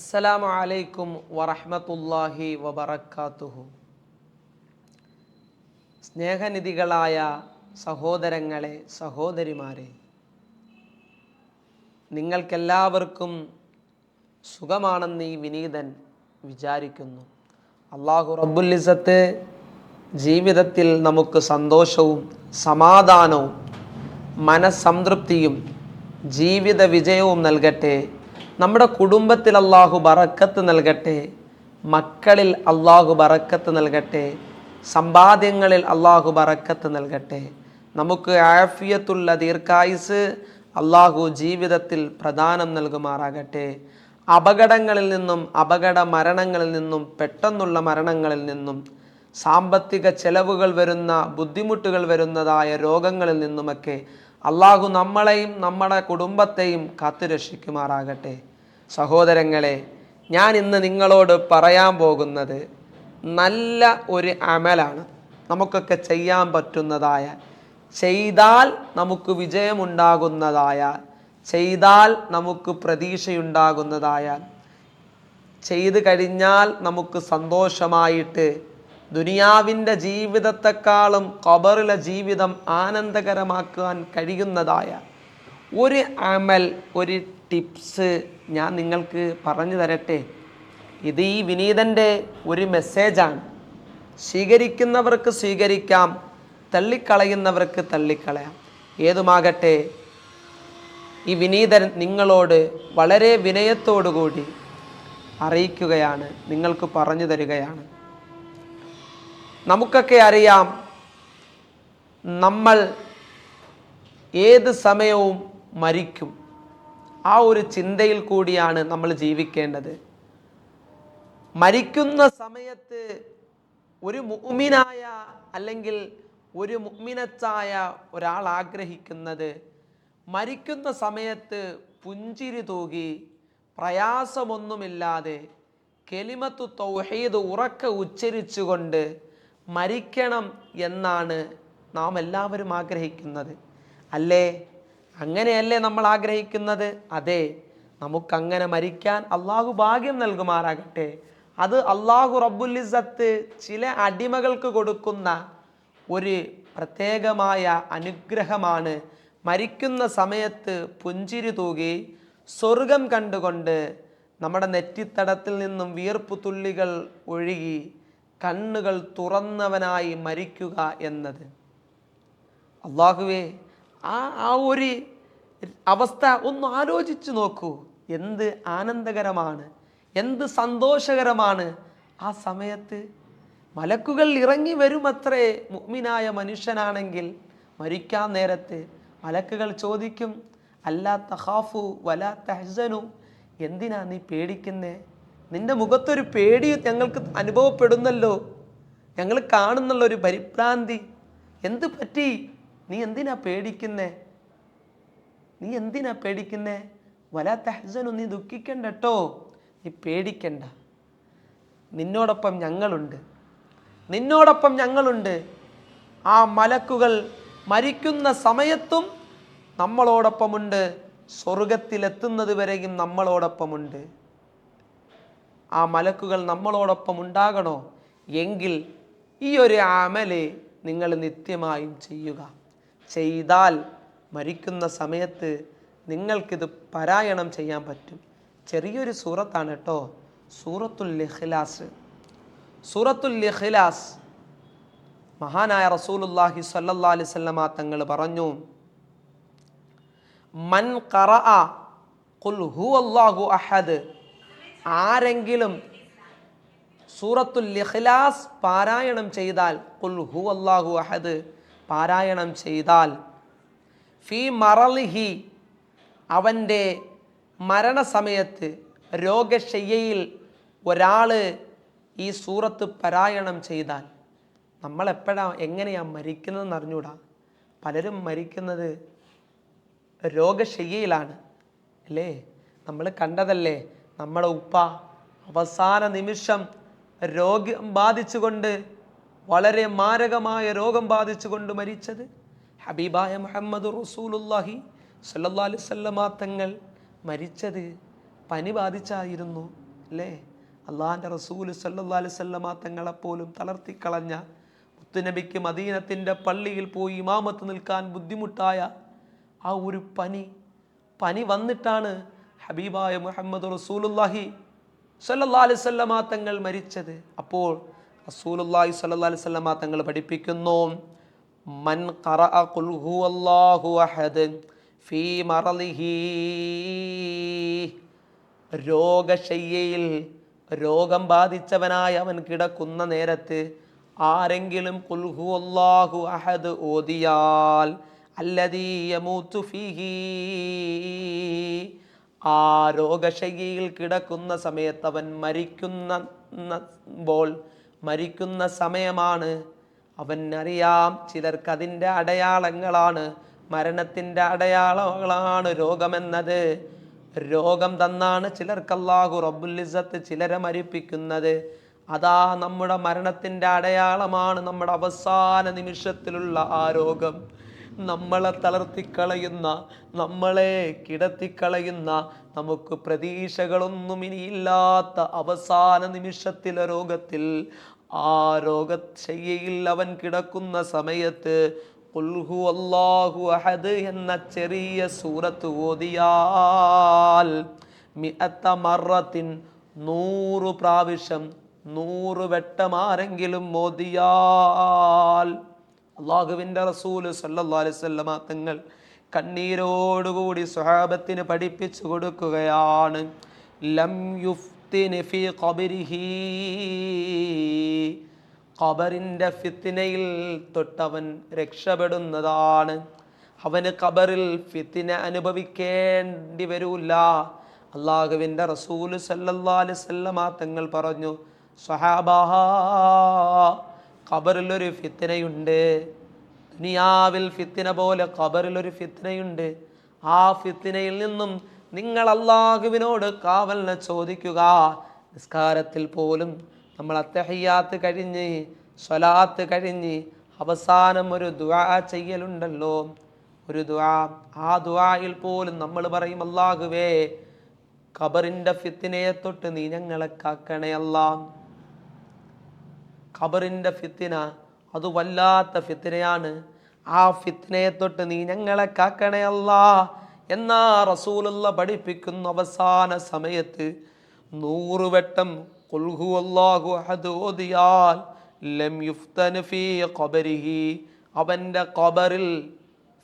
അസ്സലാമു അലൈക്കും വറഹമത്തല്ലാഹി വബറക്കാത്തുഹു. സ്നേഹനിധികളായ സഹോദരങ്ങളെ സഹോദരിമാരെ നിങ്ങൾക്കെല്ലാവർക്കും സുഖമാണെന്ന് ഈ വിനീതൻ വിചാരിക്കുന്നു. അള്ളാഹു റബ്ബുലിസത്ത് ജീവിതത്തിൽ നമുക്ക് സന്തോഷവും സമാധാനവും മനസ്സംതൃപ്തിയും ജീവിത വിജയവും നൽകട്ടെ നമ്മുടെ കുടുംബത്തിൽ അള്ളാഹു ബറക്കത്ത് നൽകട്ടെ മക്കളിൽ അള്ളാഹു ബറക്കത്ത് നൽകട്ടെ സമ്പാദ്യങ്ങളിൽ അള്ളാഹു ബറക്കത്ത് നൽകട്ടെ. നമുക്ക് ആഫിയത്തുള്ള ദീർഘായുസ് അള്ളാഹു ജീവിതത്തിൽ പ്രധാനം നൽകുമാറാകട്ടെ. അപകടങ്ങളിൽ നിന്നും അപകട മരണങ്ങളിൽ നിന്നും പെട്ടെന്നുള്ള മരണങ്ങളിൽ നിന്നും സാമ്പത്തിക ചെലവുകൾ വരുന്ന ബുദ്ധിമുട്ടുകൾ വരുന്നതായ രോഗങ്ങളിൽ നിന്നുമൊക്കെ അള്ളാഹു നമ്മളെയും നമ്മുടെ കുടുംബത്തെയും കാത്തുരക്ഷിക്കുമാറാകട്ടെ. സഹോദരങ്ങളെ ഞാൻ ഇന്ന് നിങ്ങളോട് പറയാൻ പോകുന്നത് നല്ല ഒരു അമലാണ്. നമുക്കൊക്കെ ചെയ്യാൻ പറ്റുന്നതായ ചെയ്താൽ നമുക്ക് വിജയമുണ്ടാകുന്നതായ ചെയ്താൽ നമുക്ക് പ്രതീക്ഷയുണ്ടാകുന്നതായ ചെയ്തു കഴിഞ്ഞാൽ നമുക്ക് സന്തോഷമായിട്ട് ദുനിയാവിന്റെ ജീവിതത്തെക്കാളും ഖബറിലെ ജീവിതം ആനന്ദകരമാക്കാൻ കഴിയുന്നതായ ഒരു അമൽ ഒരു ടിപ്സ് ഞാൻ നിങ്ങൾക്ക് പറഞ്ഞു തരട്ടെ? ഇത് ഈ വിനീതന്റെ ഒരു മെസ്സേജാണ്. സ്വീകരിക്കുന്നവർക്ക് സ്വീകരിക്കാം തള്ളിക്കളയുന്നവർക്ക് തള്ളിക്കളയാം. ഏതുമാകട്ടെ ഈ വിനീതൻ നിങ്ങളോട് വളരെ വിനയത്തോടുകൂടി അറിയിക്കുകയാണ് നിങ്ങൾക്ക് പറഞ്ഞു തരികയാണ്. നമുക്കൊക്കെ അറിയാം നമ്മൾ ഏത് സമയവും മരിക്കും. ആ ഒരു ചിന്തയിൽ കൂടിയാണ് നമ്മൾ ജീവിക്കേണ്ടത്. മരിക്കുന്ന സമയത്ത് ഒരു മുഅ്മിനായ അല്ലെങ്കിൽ ഒരു മുഅ്മിനത്തായ ഒരാൾ ആഗ്രഹിക്കുന്നത് മരിക്കുന്ന സമയത്ത് പുഞ്ചിരി തൂകി പ്രയാസമൊന്നുമില്ലാതെ കെലിമത്തു തൗഹീദ് ഉറക്ക ഉച്ചരിച്ചുകൊണ്ട് മരിക്കണം എന്നാണ് നാം എല്ലാവരും ആഗ്രഹിക്കുന്നത്. അല്ലേ? അങ്ങനെയല്ലേ നമ്മൾ ആഗ്രഹിക്കുന്നത്? അതെ നമുക്കങ്ങനെ മരിക്കാൻ അള്ളാഹു ഭാഗ്യം നൽകുമാറാകട്ടെ. അത് അള്ളാഹു റബ്ബുലിസത്ത് ചില അടിമകൾക്ക് കൊടുക്കുന്ന ഒരു പ്രത്യേകമായ അനുഗ്രഹമാണ്. മരിക്കുന്ന സമയത്ത് പുഞ്ചിരി തൂകി സ്വർഗം കണ്ടുകൊണ്ട് നമ്മുടെ നെറ്റിത്തടത്തിൽ നിന്നും വിയർപ്പു തുള്ളികൾ ഒഴുകി കണ്ണുകൾ തുറന്നവനായി മരിക്കുക എന്നത്. അള്ളാഹുവേ ആ ആ ഒരു അവസ്ഥ ഒന്ന് ആലോചിച്ചു നോക്കൂ. എന്ത് ആനന്ദകരമാണ് എന്ത് സന്തോഷകരമാണ്. ആ സമയത്ത് മലക്കുകൾ ഇറങ്ങി വരുമത്രേ മുഗ്മിനായ മനുഷ്യനാണെങ്കിൽ മരിക്കാൻ നേരത്ത് മലക്കുകൾ ചോദിക്കും അല്ലാ തഹാഫു വലാ തഹസനു എന്തിനാ നീ പേടിക്കുന്നേ? നിന്റെ മുഖത്തൊരു പേടി ഞങ്ങൾക്ക് അനുഭവപ്പെടുന്നല്ലോ ഞങ്ങൾ കാണുന്നുള്ള ഒരു പരിഭ്രാന്തി. എന്ത് പറ്റി? നീ എന്തിനാ പേടിക്കുന്നേ? നീ എന്തിനാ പേടിക്കുന്നേ? വലാ തഹസനു നീ ദുഃഖിക്കണ്ട കേട്ടോ നീ പേടിക്കണ്ട. നിന്നോടൊപ്പം ഞങ്ങളുണ്ട്. നിന്നോടൊപ്പം ഞങ്ങളുണ്ട്. ആ മലക്കുകൾ മരിക്കുന്ന സമയത്തും നമ്മളോടൊപ്പമുണ്ട്. സ്വർഗത്തിലെത്തുന്നത് വരെയും നമ്മളോടൊപ്പമുണ്ട്. ആ മലക്കുകൾ നമ്മളോടൊപ്പം ഉണ്ടാകണോ? എങ്കിൽ ഈ ഒരു അമൽ നിങ്ങൾ നിത്യമായും ചെയ്യുക. ചെയ്താൽ മരിക്കുന്ന സമയത്ത് നിങ്ങൾക്കിത് പാരായണം ചെയ്യാൻ പറ്റും. ചെറിയൊരു സൂറത്താണ് കേട്ടോ. സൂറത്തുൽ ഇഖ്ലാസ്. സൂറത്തുൽ ഇഖ്ലാസ്. മഹാനായ റസൂലുല്ലാഹി സ്വല്ലല്ലാഹി അലൈഹി വസല്ലമ തങ്ങൾ പറഞ്ഞു മൻ ഖറഅ ഖുൽ ഹുവല്ലാഹു അഹദ്. ആരെങ്കിലും സൂറത്തുൽ ഇഖ്ലാസ് പാരായണം ചെയ്താൽ ഖുൽ ഹുവല്ലാഹു അഹദ് പാരായണം ചെയ്താൽ ഫി മറലിഹി അവന്റെ മരണസമയത്ത് രോഗശയ്യയിൽ ഒരാൾ ഈ സൂറത്ത് പാരായണം ചെയ്താൽ നമ്മളെപ്പോഴാണ് എങ്ങനെയാണ് മരിക്കുന്നതെന്ന് അറിഞ്ഞൂടാ പലരും മരിക്കുന്നത് രോഗശയ്യയിലാണ് അല്ലേ? നമ്മൾ കണ്ടതല്ലേ നമ്മളെ ഉപ്പ അവസാന നിമിഷം രോഗം ബാധിച്ചുകൊണ്ട് വളരെ മാരകമായ രോഗം ബാധിച്ചുകൊണ്ട് മരിച്ചത് ഹബീബായ മുഹമ്മദ് റസൂലുല്ലാഹി അലൈഹി വസല്ലമ തങ്ങൾ മരിച്ചത് പനി ബാധിച്ചായിരുന്നു അല്ലേ? അള്ളാഹാന്റെ റസൂൽ സല്ലാ അലിസല്ലമ തങ്ങളെപ്പോലും തളർത്തിക്കളഞ്ഞ മുത്തുനബിക്ക് മദീനത്തിന്റെ പള്ളിയിൽ പോയി ഇമാമത്ത് നിൽക്കാൻ ബുദ്ധിമുട്ടായ ആ ഒരു പനി പനി വന്നിട്ടാണ് ഹബീബായ മുഹമ്മദ് റസൂലുല്ലാഹി സല്ലാ അലിസ്വല്ലമാ തങ്ങൾ മരിച്ചത്. അപ്പോൾ റസൂലുല്ലാഹി അലൈഹി വസല്ലമ തങ്ങൾ പഠിപ്പിക്കുന്നു. മൻ ഖറഅ ഖുൽ ഹുവല്ലാഹു അഹദ് ഫീ മറലിഹി രോഗശയ്യയിൽ രോഗം ബാധിച്ചവനായ അവൻ കിടക്കുന്ന നേരത്ത് ആരെങ്കിലും കുൽഹു അല്ലാഹു അഹദ് ഓതിയാൽ അല്ലതീയമൂത്തുഫിഹി യമൂത്തു ഫീഹി ആ രോഗശയ്യയിൽ കിടക്കുന്ന സമയത്ത് അവൻ മരിക്കുന്നപ്പോൾ മരിക്കുന്ന സമയമാണ്. അവൻ അറിയാം ചിലർക്ക് അതിന്റെ അടയാളങ്ങളാണ്. മരണത്തിന്റെ അടയാളങ്ങളാണ് രോഗമെന്നത്. രോഗം തന്നാണ് ചിലർക്ക് അല്ലാഹു റബ്ബുലിസത്ത് ചിലരെ മരിപ്പിക്കുന്നത്. അതാ നമ്മുടെ മരണത്തിന്റെ അടയാളമാണ് നമ്മുടെ അവസാന നിമിഷത്തിലുള്ള ആ രോഗം. നമ്മളെ തളർത്തിക്കളയുന്ന നമ്മളെ കിടത്തിക്കളയുന്ന നമുക്ക് പ്രതീക്ഷകളൊന്നും ഇനിയില്ലാത്ത അവസാന നിമിഷത്തിലെ രോഗത്തിൽ ആ രോഗശയ്യയിൽ അവൻ കിടക്കുന്ന സമയത്ത് ഖുൽഹു അല്ലാഹു അഹദ് എന്ന ചെറിയ സൂറത്ത് ഓതിയാൽ നൂറ് പ്രാവശ്യം നൂറ് വെട്ടമാരെങ്കിലും ഓതിയാൽ അള്ളാഹുവിന്റെ റസൂൽ സല്ലാ അലൈഹി വസല്ലമ തങ്ങൾ കണ്ണീരോടുകൂടി സ്വഹാബത്തിന് പഠിപ്പിച്ചു കൊടുക്കുകയാണ്. ലം യുഫ്തിന് ഫീ ഖബരിഹി. ഖബറിന്റെ ഫിത്തിനയിൽ തൊട്ടവൻ രക്ഷപ്പെടുന്നതാണ്. അവന് ഖബറിൽ ഫിത്തിന അനുഭവിക്കേണ്ടി വരൂല്ല അള്ളാഹുവിന്റെ റസൂൽ അലൈഹി വസല്ലമ തങ്ങൾ പറഞ്ഞു സ്വഹാബാ ഖബറിൽ ഒരു ഫിത്തിനയുണ്ട് ദുനിയാവിൽ ഫിത്തിന പോലെ ഖബറിൽ ഒരു ഫിത്തിനയുണ്ട്. ആ ഫിത്തിനയിൽ നിന്നും നിങ്ങൾ അള്ളാഹുവിനോട് കാവലിനെ ചോദിക്കുക. നിസ്കാരത്തിൽ പോലും നമ്മൾ അത്തഹയ്യാത്ത് കഴിഞ്ഞ് സ്വലാത്ത് കഴിഞ്ഞ് അവസാനം ഒരു ദുആ ചെയ്യലുണ്ടല്ലോ. ഒരു ദുആ ആ ദുആയിൽ പോലും നമ്മൾ പറയും അല്ലാഹുവേ ഖബറിന്റെ ഫിത്തിനയെ തൊട്ട് നീ ഞങ്ങളെ കാക്കണേ ഖബറിന്റെ ഫിത്തിന അത് വല്ലാത്ത ഫിത്തിനയാണ് ആ ഫിത്തിനയെ തൊട്ട് നീ ഞങ്ങളെ കാക്കണേ അല്ലാ. എന്നാ റസൂലുള്ള പഠിപ്പിക്കുന്ന അവസാന സമയത്ത് നൂറ് വട്ടം ഖുൽഹു അല്ലാഹു അഹദ് ഓതിയാൽ ലം യുഫ്തന ഫീ ഖബരിഹി. അവന്റെ ഖബറിൽ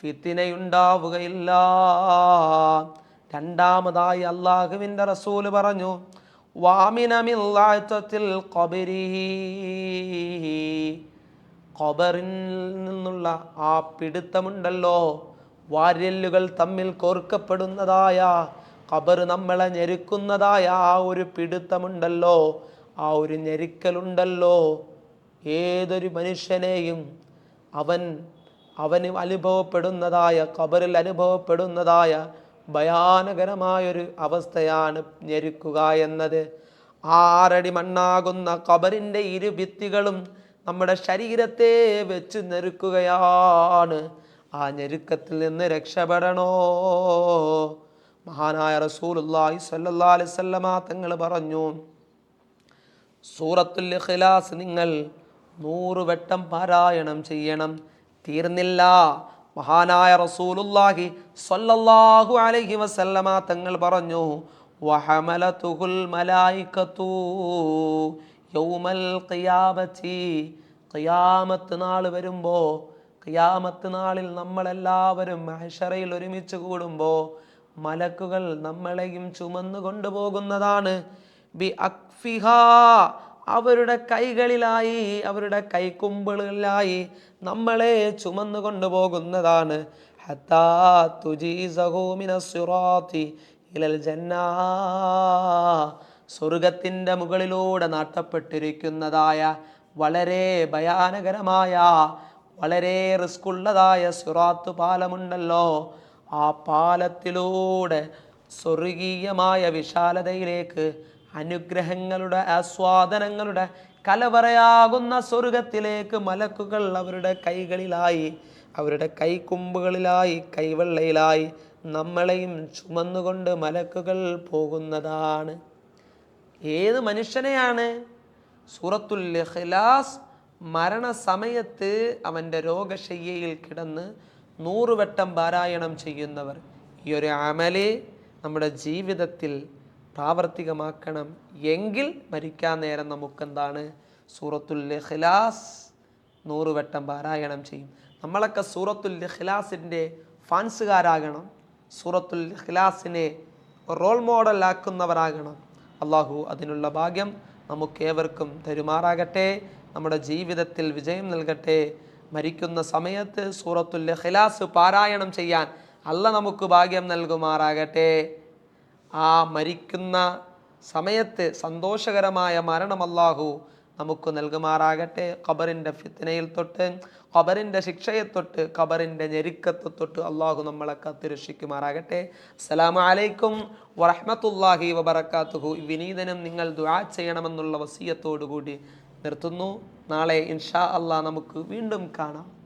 ഫിത്തിനയുണ്ടാവുകയില്ല രണ്ടാമതായി അള്ളാഹുവിന്റെ റസൂൽ പറഞ്ഞു വാമിനമില്ലാത്തത്തിൽ ഖബരിഹി. ഖബറിൽ നിന്നുള്ള ആ പിടുത്തമുണ്ടല്ലോ. വാര്യല്ലുകൾ തമ്മിൽ കോർക്കപ്പെടുന്നതായ ഖബർ നമ്മളെ ഞെരുക്കുന്നതായ ആ ഒരു പിടുത്തമുണ്ടല്ലോ. ആ ഒരു ഞെരുക്കലുണ്ടല്ലോ. ഏതൊരു മനുഷ്യനെയും അവൻ അവന് അനുഭവപ്പെടുന്നതായ ഖബറിൽ അനുഭവപ്പെടുന്നതായ ഭയാനകരമായൊരു അവസ്ഥയാണ് ഞെരുക്കുക എന്നത്. ആറടി മണ്ണാകുന്ന ഖബറിന്റെ ഇരു ഭിത്തികളും നമ്മുടെ ശരീരത്തെ വെച്ച് ഞെരുക്കുകയാണ്. ആ ഞെരുക്കത്തിൽ നിന്ന് രക്ഷപ്പെടണോ? മഹാനായ സ്വല്ലല്ലാഹി അലൈഹി വസല്ലമ തങ്ങൾ പറഞ്ഞു സൂറത്തുൽ ഇഖ്ലാസ് നിങ്ങൾ നൂറ് വട്ടം പാരായണം ചെയ്യണം. തീർന്നില്ല. മഹാനായ റസൂലുള്ളാഹി സ്വല്ലല്ലാഹു അലൈഹി വസല്ലമ തങ്ങൾ പറഞ്ഞു വഹമലതുൽ മലായികത്തു യൗമൽ ഖിയാമത്തി ഖിയാമത്ത് നാൾ വരുമ്പോൾ ഖിയാമത്ത് നാളിൽ നമ്മളെല്ലാവരും മഹഷറയിൽ ഒരുമിച്ച് കൂടുമ്പോൾ മലക്കുകൾ നമ്മളെയും ചുമന്നു കൊണ്ടുപോകുന്നതാണ്. ബി അക്ഫിഹ അവരുടെ കൈകളിലായി അവരുടെ കൈക്കുമ്പിളിലായി നമ്മളെ ചുമന്നു കൊണ്ടുപോകുന്നതാണ്. ഹത്താ തുജീസഹു മിനസ് സിറാത്തി ഇലൽ ജന്നാ. സ്വർഗത്തിന്റെ മുകളിലൂടെ നാട്ടപ്പെട്ടിരിക്കുന്നതായ വളരെ ഭയാനകരമായ വളരെ റിസ്ക് ഉള്ളതായ സിറാത്ത് പാലമുണ്ടല്ലോ. ആ പാലത്തിലൂടെ സ്വർഗീയമായ വിശാലതയിലേക്ക് അനുഗ്രഹങ്ങളുടെ ആസ്വാദനങ്ങളുടെ കലവറയാകുന്ന സ്വർഗത്തിലേക്ക് മലക്കുകൾ അവരുടെ കൈകളിലായി അവരുടെ കൈക്കുമ്പുകളിലായി കൈവെള്ളയിലായി നമ്മളെയും ചുമന്നുകൊണ്ട് മലക്കുകൾ പോകുന്നതാണ്. ഏത് മനുഷ്യനെയാണ്? സൂറത്തുൽ ഇഖ്ലാസ് മരണസമയത്ത് അവന്റെ രോഗശയ്യയിൽ കിടന്ന് നൂറുവട്ടം പാരായണം ചെയ്യുന്നവർ. ഈ ഒരു അമലെ നമ്മുടെ ജീവിതത്തിൽ പ്രാവർത്തികമാക്കണം. എങ്കിൽ മരിക്കാൻ നേരം നമുക്കെന്താണ്? സൂറത്തുൽ ഖിലാസ് നൂറുവട്ടം പാരായണം ചെയ്യും. നമ്മളൊക്കെ സൂറത്തുൽ ഖിലാസിന്റെ ഫാൻസുകാരാകണം. സൂറത്തുൽ ഖിലാസിനെ റോൾ മോഡലാക്കുന്നവരാകണം. അള്ളാഹു അതിനുള്ള ഭാഗ്യം നമുക്കേവർക്കും തരുമാറാകട്ടെ. നമ്മുടെ ജീവിതത്തിൽ വിജയം നൽകട്ടെ. മരിക്കുന്ന സമയത്ത് സൂറത്തുൽ ഖിലാസ് പാരായണം ചെയ്യാൻ അല്ല നമുക്ക് ഭാഗ്യം നൽകുമാറാകട്ടെ. ആ മരിക്കുന്ന സമയത്ത് സന്തോഷകരമായ മരണം അല്ലാഹു നമുക്ക് നൽകുമാറാകട്ടെ. ഖബറിന്റെ ഫിത്തനയിൽ തൊട്ട് ഖബറിന്റെ ശിക്ഷയെ തൊട്ട് ഖബറിന്റെ ഞെരുക്കത്തെ തൊട്ട് അള്ളാഹു നമ്മളെ കാത്തുരക്ഷിക്കുമാറാകട്ടെ. അസ്സലാമു അലൈക്കും വറഹ്മത്തുള്ളാഹി വബറകാതുഹു. വിനീതനും നിങ്ങൾ ദുആ ചെയ്യണമെന്നുള്ള വസീയത്തോടു കൂടി നിർത്തുന്നു. നാളെ ഇൻഷാ അള്ളാഹ് നമുക്ക് വീണ്ടും കാണാം.